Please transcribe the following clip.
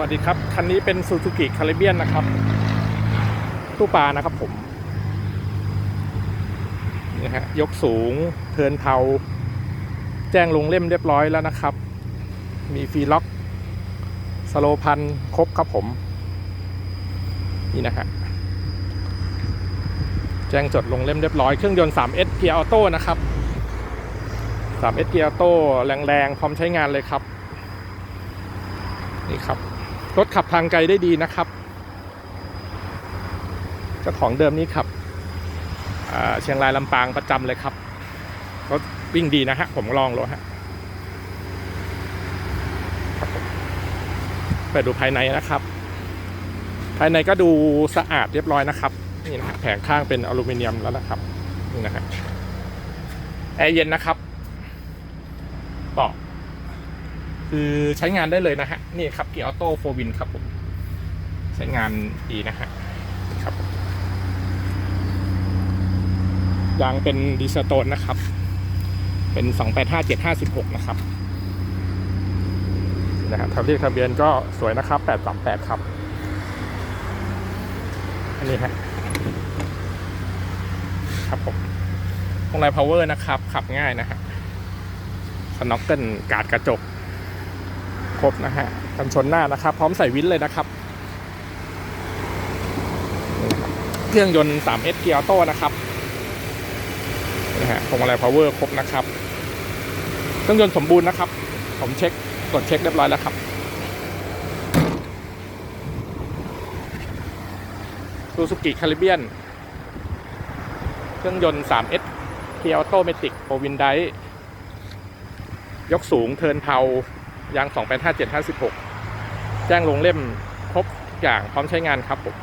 วัสดีครับ คันนี้เป็น Suzuki Caribbean นะครับ ตู้ปลานะครับผมนี่ฮะยกสูง เทินเทา แจ้งลงเล่มเรียบร้อยแล้วนะครับ มีฟีล็อก สโลพันครบครับผม นี่นะฮะแจ้งจดลงเล่มเรียบร้อย เครื่องยนต์ 3S เกียร์ออโต้นะครับ 3S เกียร์ออโต้แรงๆ พร้อมใช้งานเลยครับนี่ครับ รถขับทางไกลได้ดีนะครับ เจ้าของเดิมนี้ขับเชียงรายลำปางประจำเลยครับรถวิ่งดีนะฮะ ผมลองรถฮะครับผมเปิดดูภายในนะครับ ภายในก็ดูสะอาดเรียบร้อยนะครับ นี่นะฮะแผงข้างเป็นอลูมิเนียมแล้วนะครับ นี่นะฮะแอร์เย็นนะครับาะ คือใช้งานได้เลยนะฮะ นี่ครับเกียร์ออโต้โฟวินครับผม ใช้งานดีนะฮะครับผมยางเป็นดิสโตนนะครับ เป็น 285756 นะครับนะฮะทะเบียนทะเบียนก็สวยนะครับ 838 ครับ อันนี้ฮะครับผมพวงไลพาวเวอร์นะครับ ขับง่ายนะฮะสน็อกเกิลการ์ดกระจก ครบนะฮะกันชนหน้านะครับ พร้อมใส่วินเลยนะครับ เครื่องยนต์ 3S เกียร์โต้นะครับนะฮะพวงมาลัยพาวเวอร์ครบนะครับ เครื่องยนต์สมบูรณ์นะครับ ผมเช็คตรวจเช็คเรียบร้อยแล้วครับซูซูกิคาริเบียน เครื่องยนต์ 3S เกียร์ออโตเมติกโอวินไดยกสูงเทินเทา ยาง 2 8 5 7 5 6 แจ้งลงเล่มครบทุกอย่างพร้อมใช้งานครับผม